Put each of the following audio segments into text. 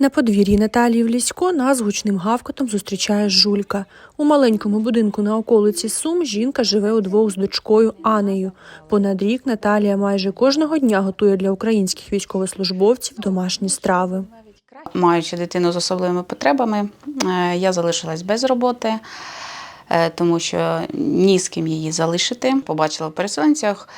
На подвір'ї Наталії Влісько нас гучним гавкотом зустрічає жулька. У маленькому будинку на околиці Сум жінка живе удвох з дочкою Анею. Понад рік Наталія майже кожного дня готує для українських військовослужбовців домашні страви. Маючи дитину з особливими потребами, е, я залишилась без роботи, е, тому що ні з ким її залишити. Побачила в переселенцях.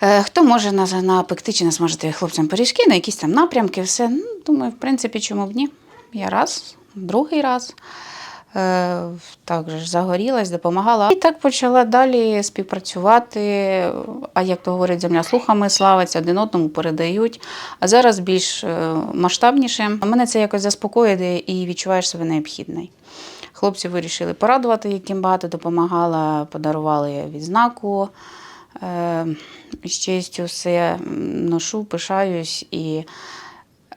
Е, Хто може напекти чи насмажити хлопцям пиріжки на якісь там напрямки, все. Ну, думаю, в принципі, чому б ні? Я раз, другий раз. Е, Так же загорілась, допомагала. І так почала далі співпрацювати. А як то говорять, земля слухами славиться, один одному передають. А зараз більш е, масштабніше. Мене це якось заспокоює і відчуваєш себе необхідний. Хлопці вирішили порадувати, яким багато допомагала, подарували відзнаку. Е, З честю все ношу, пишаюсь і,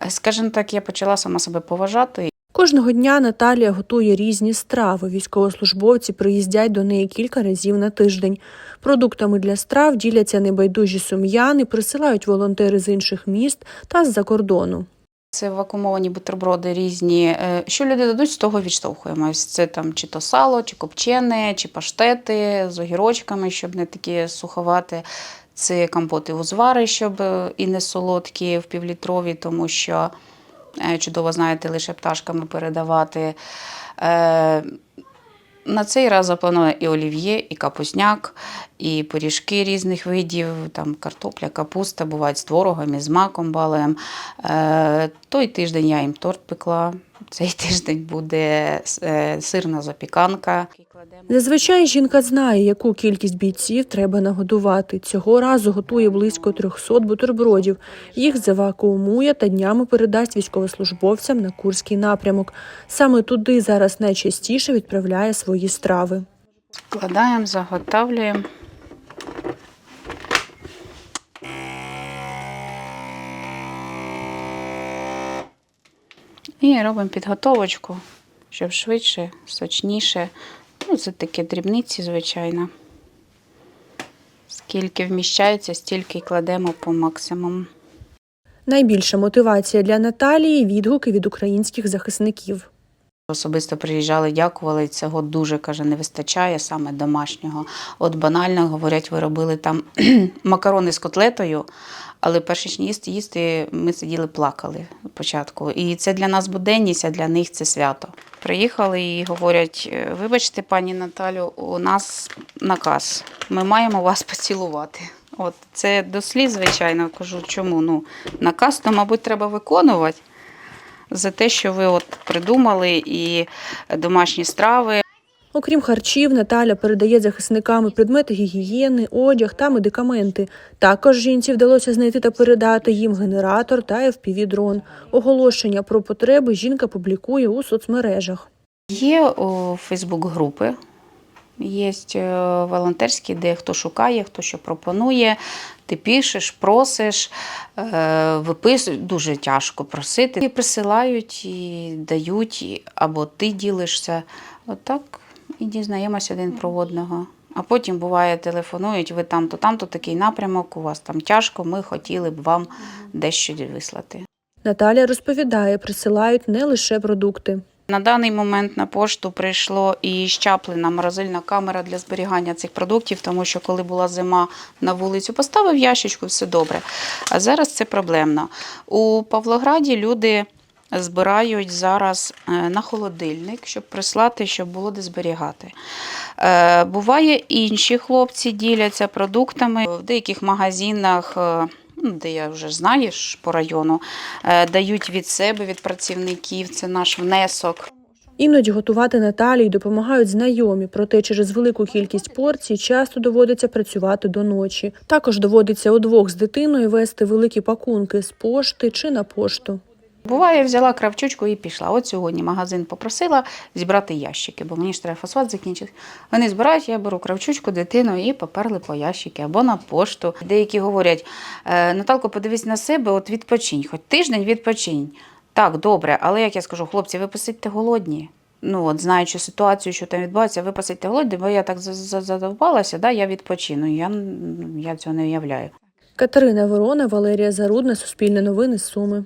скажімо так, я почала сама себе поважати. Кожного дня Наталія готує різні страви. Військовослужбовці приїздять до неї кілька разів на тиждень. Продуктами для страв діляться небайдужі сум'яни, присилають волонтери з інших міст та з-за кордону. Це вакуумовані бутерброди різні. Е, Що люди дадуть, з того відштовхуємось. Це там чи то сало, чи копчене, чи паштети з огірочками, щоб не такі суховати. Це компоти узвари, щоб е, і не солодкі в півлітрові, тому що е, чудово знаєте, лише пташками передавати. На цей раз заплановано і олів'є, і капусняк, і пиріжки різних видів, там картопля, капуста, бувають з творогом, і з маком балем. Е, той тиждень я їм торт пекла. Цей тиждень буде е, сирна запіканка. Зазвичай жінка знає, яку кількість бійців треба нагодувати. Цього разу готує близько 300 бутербродів. Їх завакуумує та днями передасть військовослужбовцям на Курський напрямок. Саме туди зараз найчастіше відправляє свої страви. Складаємо, заготавлюємо. І робимо підготовочку, щоб швидше, сочніше. Ну, це такі дрібниці, звичайно. Скільки вміщається, стільки й кладемо по максимуму. Найбільша мотивація для Наталії відгуки від українських захисників. Особисто приїжджали, дякували. Цього дуже каже, не вистачає саме домашнього. От банально говорять, ви робили там макарони з котлетою, але перш ніж їсти, їсти ми сиділи, плакали спочатку. І це для нас буденність, а для них це свято. Приїхали і говорять: «Е, вибачте, пані Наталю, у нас наказ. Ми маємо вас поцілувати. От це до сліз, звичайно, кажу, чому? Ну, наказ, то, мабуть, треба виконувати за те, що ви от придумали і домашні страви. Окрім харчів, Наталя передає захисникам предмети гігієни, одяг та медикаменти. Також жінці вдалося знайти та передати їм генератор та FPV-дрон. Оголошення про потреби жінка публікує у соцмережах. Є у Фейсбук-групи, є е, волонтерські, де хто шукає, хто що пропонує. Ти пишеш, просиш, е, виписуєш. Дуже тяжко просити. І присилають, і дають, і- або ти ділишся. Отак і дізнаємося один про одного. А потім буває, телефонують, ви там-то, там-то такий напрямок, у вас там тяжко, ми хотіли б вам дещо вислати. Наталя розповідає, присилають не лише продукти. На даний момент на пошту прийшло і щаплена морозильна камера для зберігання цих продуктів, тому що коли була зима на вулицю, поставив ящичку, все добре. А зараз це проблемно. У Павлограді люди збирають зараз е, на холодильник, щоб прислати, щоб було де зберігати. Е, Буває, інші хлопці діляться продуктами в деяких магазинах. Де я вже знаєш по району, е, дають від себе, від працівників, це наш внесок. Іноді готувати Наталії допомагають знайомі, проте через велику кількість порцій часто доводиться працювати до ночі. Також доводиться удвох з дитиною вести великі пакунки з пошти чи на пошту. Буває, взяла кравчучку і пішла. От сьогодні магазин попросила зібрати ящики, бо мені ж треба фосфат закінчити. Вони збирають, я беру кравчучку, дитину і поперли по ящики або на пошту. Деякі говорять: «Е, Наталко, подивись на себе, от відпочинь, хоч тиждень відпочинь. Так, добре, але як я скажу, хлопці, ви посидьте голодні. Ну, от знаючи ситуацію, що там відбувається, ви посидьте голодні, бо я так за- за- задовбалася, да, я відпочину. Я, я цього не уявляю. Катерина Ворона, Валерія Зарудна, Суспільне новини, Суми.